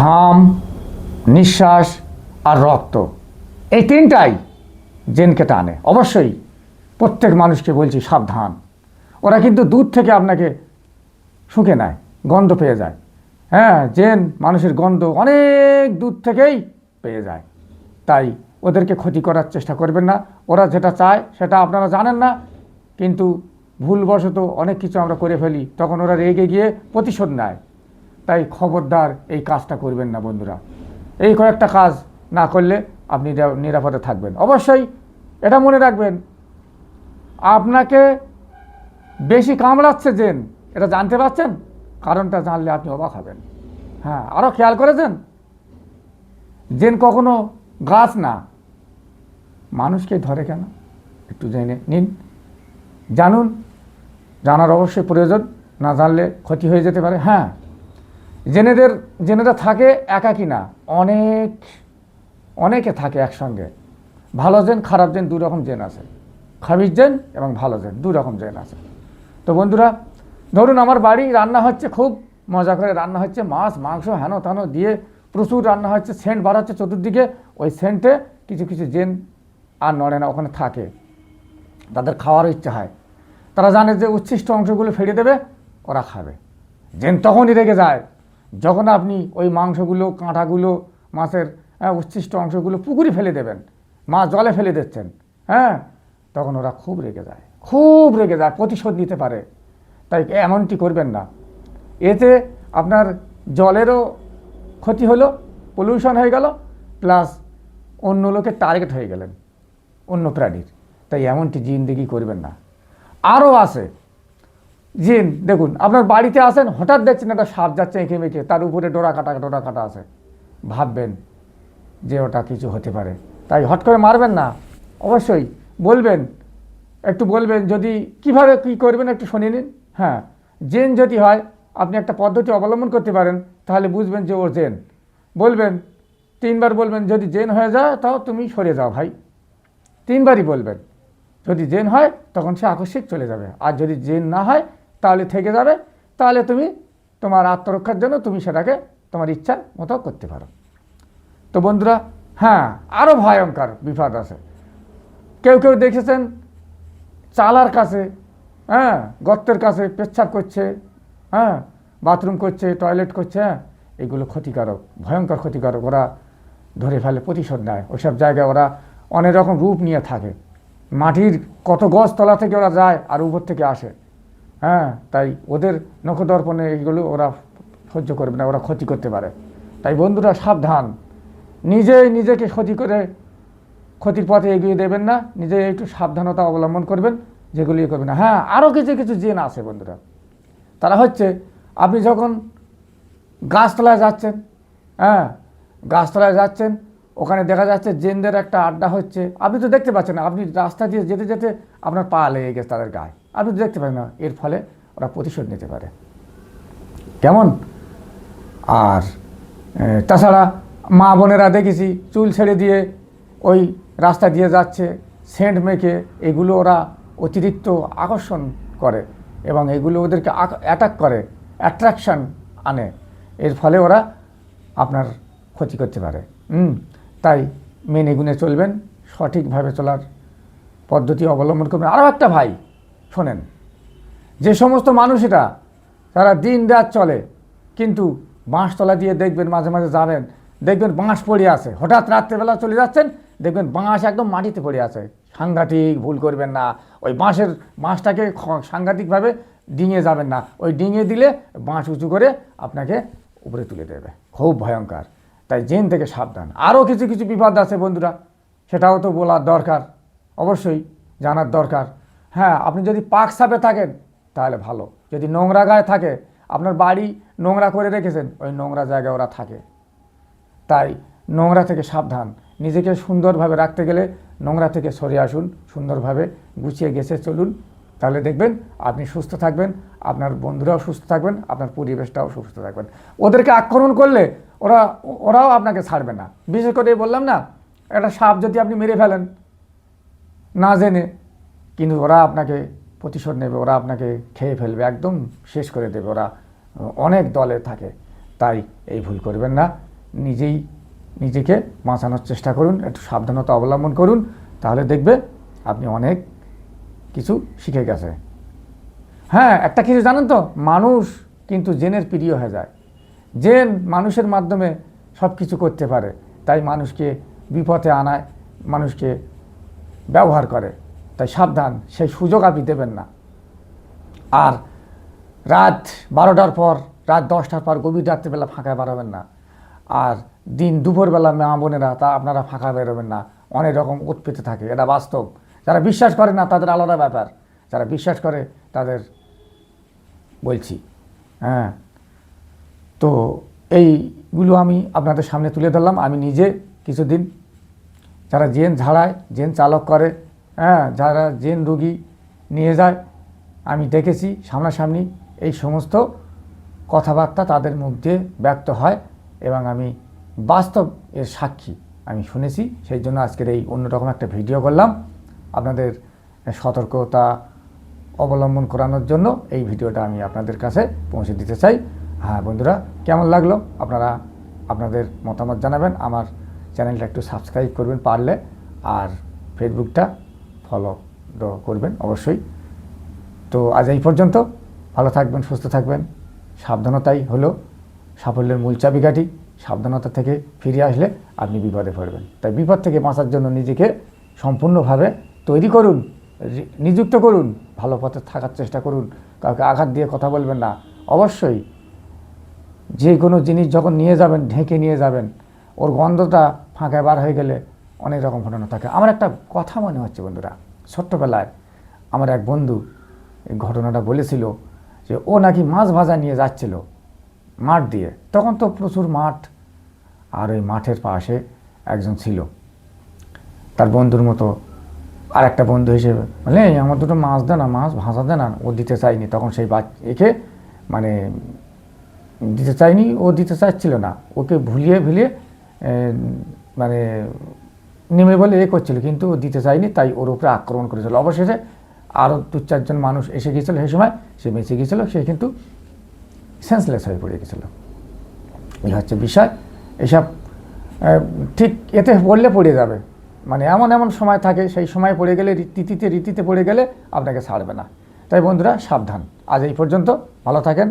ঘাম, নিঃশ্বাস আর রক্ত। এই তিনটাই জেনকে টানে। অবশ্যই প্রত্যেক মানুষকে বলছি সাবধান। ওরা কিন্তু দূর থেকে আপনাকে শুঁকে নেয়, গন্ধ পেয়ে যায়। হ্যাঁ জেন মানুষের গন্ধ অনেক দূর থেকেই পেয়ে যায়। তাই ওদেরকে ক্ষতি করার চেষ্টা করবেন না। ওরা যেটা চায় সেটা আপনারা জানেন না, কিন্তু ভুলবশত অনেক কিছু আমরা করে ফেলি। তখন ওরা রেগে গিয়ে প্রতিশোধ নেয়। তাই খবরদার এই কাজটা করবেন না বন্ধুরা। এই কয়েকটা কাজ না করলে আপনি নিরাপদে থাকবেন। অবশ্যই এটা মনে রাখবেন, আপনাকে বেশি কামড়াচ্ছে জেন, এটা জানতে পারছেন? কারণটা জানলে আপনি অবাক হবেন। হ্যাঁ আরও খেয়াল করেছেন? জেন কখনো গাছ না। মানুষকে ধরে কেন? একটু জেনে নিন। জানুন, জানার অবশ্যই প্রয়োজন, না জানলে ক্ষতি হয়ে যেতে পারে। হ্যাঁ জেনেদের, জেনেরা থাকে একাকি না অনেক, অনেকে থাকে একসঙ্গে। ভালো জেন, খারাপ জেন দু রকম জেন আছে। খাবিজ জেন এবং ভালো জেন দু রকম জেন আছে। তো বন্ধুরা, ধরুন আমার বাড়ি রান্না হচ্ছে খুব মজা করে, রান্না হচ্ছে মাছ, মাংস, হেন তেন দিয়ে প্রচুর রান্না হচ্ছে, সেন্ট বাড়াচ্ছে চতুর্দিকে, ওই সেন্টে কিছু কিছু জেন আর নড়ে না, ওখানে থাকে। তাদের খাওয়ারও ইচ্ছা হয়। তারা জানে যে উচ্ছিষ্ট অংশগুলো ফেলে দেবে, ওরা খাবে। জেন তখনই রেগে যায়। যখন আপনি ওই মাংসগুলো কাঁটাগুলো মাছের হ্যাঁ, উচ্ছিষ্ট অংশগুলো পুকুরে ফেলে দেবেন মাছ জলে ফেলে দিচ্ছেন হ্যাঁ তখন ওরা খুব রেগে যায় খুব রেগে যায় প্রতিশোধ নিতে পারে। তাই এমনটি করবেন না। এতে আপনার জলেরও ক্ষতি হলো পলিউশন হয়ে গেল প্লাস অন্য লোকের টার্গেট হয়ে গেলেন অন্য প্রাণীর। তাই এমনটি জিন্দেগি করবেন না। আরও আছে জিন, দেখুন, আপনার বাড়িতে আসেন, হঠাৎ দেখছেন একটা সাপ যাচ্ছে এঁকে মেঁকে তার উপরে ডোরা কাটা ডোরা কাটা আছে। ভাববেন যে ওটা কিছু হতে পারে। তাই হট করে মারবেন না। অবশ্যই বলবেন, একটু বলবেন, যদি কীভাবে কি করবেন একটু শুনে নিন। হ্যাঁ জেন যদি হয়, আপনি একটা পদ্ধতি অবলম্বন করতে পারেন, তাহলে বুঝবেন যে ও জেন। বলবেন, তিনবার বলবেন, যদি জেন হয়ে যায়, তাও তুমি সরে যাও ভাই। তিনবারই বলবেন, যদি জেন হয়, তখন সে আকস্মিক চলে যাবে। আর যদি জেন না হয় তাহলে থেকে যাবে, তাহলে তুমি তোমার আত্মরক্ষার জন্য তুমি সেটাকে তোমার ইচ্ছা মতো করতে পারো। তো বন্ধুরা হ্যাঁ আরও ভয়ঙ্কর বিপদ আছে। কেউ কেউ দেখেছেন চালার কাছে হ্যাঁ গর্তের কাছে পেচ্ছাপ করছে হ্যাঁ বাথরুম করছে, টয়লেট করছে হ্যাঁ এগুলো ক্ষতিকারক, ভয়ঙ্কর ক্ষতিকারক ওরা ধরে ফেলে, প্রতিশোধ নেয়। ওইসব জায়গায় ওরা অনেক রকম রূপ নিয়ে থাকে। মাটির কত গছ তলা থেকে ওরা যায় আর উপর থেকে আসে। হ্যাঁ তাই ওদের নখদর্পণে এইগুলো ওরা সহ্য করবে না, ওরা ক্ষতি করতে পারে। তাই বন্ধুরা, সাবধান। নিজেই নিজেকে ক্ষতি করে ক্ষতির পথে এগিয়ে দেবেন না নিজে একটু সাবধানতা অবলম্বন করবেন, যেগুলি করবেন না। হ্যাঁ আরও কিছু কিছু জেন আছে বন্ধুরা। তারা হচ্ছে, আপনি যখন গাছতলায় যাচ্ছেন হ্যাঁ গাছতলায় যাচ্ছেন ওখানে দেখা যাচ্ছে জেনদের একটা আড্ডা হচ্ছে। আপনি তো দেখতে পাচ্ছেন না, আপনি রাস্তা দিয়ে যেতে যেতে আপনার পা লেগে গেছে তাদের গায়ে। আপনি তো দেখতে পাবেন না, এর ফলে ওরা প্রতিশোধ নিতে পারে। কেমন? আর তাছাড়া মা বোনেরা দেখেছি, চুল ছেড়ে দিয়ে ওই রাস্তা দিয়ে যাচ্ছে, সেন্ট মেখে, এগুলো ওরা অতিরিক্ত আকর্ষণ করে এবং এগুলো ওদেরকে অ্যাটাক করে অ্যাট্রাকশান আনে। এর ফলে ওরা আপনার ক্ষতি করতে পারে। হুম। তাই মেনে গুনে চলবেন, সঠিকভাবে চলার পদ্ধতি অবলম্বন করবেন। আরও একটা ভাই, শোনেন, যে সমস্ত মানুষেরা তারা দিন রাত চলে, কিন্তু বাঁশতলা দিয়ে দেখবেন মাঝে মাঝে যাবেন, দেখবেন বাঁশ পড়ে আছে, হঠাৎ রাত্রেবেলা চলে যাচ্ছেন, দেখবেন বাঁশ একদম মাটিতে পড়ে আছে। সাংঘাতিক ভুল করবেন না, ওই বাঁশের বাঁশটাকে সাংঘাতিকভাবে ডিঙে যাবেন না, ওই ডিঙে দিলে বাঁশ উঁচু করে আপনাকে উপরে তুলে দেবে। খুব ভয়ঙ্কর। তাই জেন থেকে সাবধান। আরও কিছু কিছু বিপদ আছে বন্ধুরা, সেটাও তো বলার দরকার, অবশ্যই জানার দরকার। হ্যাঁ আপনি যদি পাক সাপে থাকেন, তাহলে ভালো। যদি নোংরা গায়ে থাকে, আপনার বাড়ি নোংরা করে রেখেছেন, ওই নোংরা জায়গায় ওরা থাকে। তাই নোংরা থেকে সাবধান। নিজেকে সুন্দরভাবে রাখতে গেলে নোংরা থেকে সরে আসুন, সুন্দরভাবে গুছিয়ে গেছে চলুন। তাহলে দেখবেন আপনি সুস্থ থাকবেন, আপনার বন্ধুরাও সুস্থ থাকবেন, আপনার পরিবেশটাও সুস্থ থাকবেন। ওদেরকে আক্রমণ করলে ওরা, ওরাও আপনাকে ছাড়বে না। বিশেষ করে বললাম না, একটা সাপ যদি আপনি মেরে ফেলেন, না জেনে, কিন্তু ওরা আপনাকে প্রতিশোধ নেবে, ওরা আপনাকে খেয়ে ফেলবে, একদম শেষ করে দেবে, ওরা অনেক দলে থাকে। তাই এই ভুল করবেন না, নিজেই নিজেকে বাঁচানোর চেষ্টা করুন, একটু সাবধানতা অবলম্বন করুন, তাহলে দেখবে আপনি অনেক কিছু শিখে গেছে হ্যাঁ একটা কিছু জানেন তো, মানুষ কিন্তু জেনের প্রিয় হয়ে যায়। জেন মানুষের মাধ্যমে সব কিছু করতে পারে, তাই মানুষকে বিপথে আনায়, মানুষকে ব্যবহার করে। তাই সাবধান সেই সুযোগ আপনি দেবেন না। আর রাত বারোটার পর, রাত দশটার পর গভীর রাত্রিবেলা ফাঁকা বেরোবেন না। আর দিন দুপুরবেলা, মা বোনেরা, তা আপনারা ফাঁকা বেরোবেন না। অনেক রকম উৎপেতে থাকে, এটা বাস্তব। যারা বিশ্বাস করে না, তাদের আলাদা ব্যাপার। যারা বিশ্বাস করে, তাদের বলছি। হ্যাঁ। তো এইগুলো আমি আপনাদের সামনে তুলে ধরলাম। আমি নিজে কিছুদিন যারা জেন ঝাড়ায়, জেন চালক করে হ্যাঁ যারা জেন রুগী নিয়ে যায়, আমি দেখেছি সামনাসামনি এই সমস্ত কথাবার্তা তাদের মুখ দিয়ে ব্যক্ত হয় এবং আমি বাস্তব এর সাক্ষী আমি শুনেছি। সেই জন্য আজকের এই অন্যরকম একটা ভিডিও করলাম। আপনাদের সতর্কতা অবলম্বন করানোর জন্য এই ভিডিওটা আমি আপনাদের কাছে পৌঁছে দিতে চাই। হ্যাঁ বন্ধুরা, কেমন লাগল? আপনারা আপনাদের মতামত জানাবেন। আমার চ্যানেলটা একটু সাবস্ক্রাইব করবেন পারলে, আর ফেসবুকটা ফলো করবেন অবশ্যই। তো আজ এই পর্যন্ত। ভালো থাকবেন, সুস্থ থাকবেন। সাবধানতাই হলো সাফল্যের মূল চাবিকাঠি। সাবধানতা থেকে ফিরে আসলে আপনি বিপদে পড়বেন। তাই বিপদ থেকে বাঁচার জন্য নিজেকে সম্পূর্ণভাবে তৈরি করুন নিযুক্ত করুন, ভালো পথে থাকার চেষ্টা করুন। কাউকে আঘাত দিয়ে কথা বলবেন না। অবশ্যই যে কোনো জিনিস যখন নিয়ে যাবেন, ঢেকে নিয়ে যাবেন, ওর গন্ধটা ফাঁকায় বার হয়ে গেলে অনেক রকম ঘটনা থাকে। আমার একটা কথা মনে হচ্ছে বন্ধুরা। ছোট্টবেলায় আমার এক বন্ধু এই ঘটনাটা বলেছিল যে ও নাকি মাছ ভাজা নিয়ে যাচ্ছিল মাঠ দিয়ে। তখন তো প্রচুর মাঠ, আর ওই মাঠের পাশে একজন ছিল। তার বন্ধুর মতো আর একটা বন্ধু হিসেবে বলে আমার দুটো মাছ দে না, মাছ ভাজা দে না, ও দিতে চায়নি তখন সেই বাচ্চা একে মানে দিতে চায়নি, ও দিতে চাচ্ছিল না। ওকে ভুলিয়ে ভুলিয়ে মানে নেমে বলে এ করছিল, কিন্তু ও দিতে চায়নি, তাই ওর উপরে আক্রমণ করেছিল। অবশেষে আরও দু চারজন মানুষ এসে গিয়েছিল সেই সময়, সে বেঁচে গিয়েছিল, সে কিন্তু সেন্সলেস হয়ে পড়ে গেছিল এই হচ্ছে বিষয়। এসব ঠিক এতে পড়লে পড়ে যাবে। মানে এমন এমন সময় থাকে, সেই সময় পড়ে গেলে, রীতিতে রীতিতে পড়ে গেলে আপনাকে ছাড়বে না। তাই বন্ধুরা, সাবধান। আজ এই পর্যন্ত, ভালো থাকেন।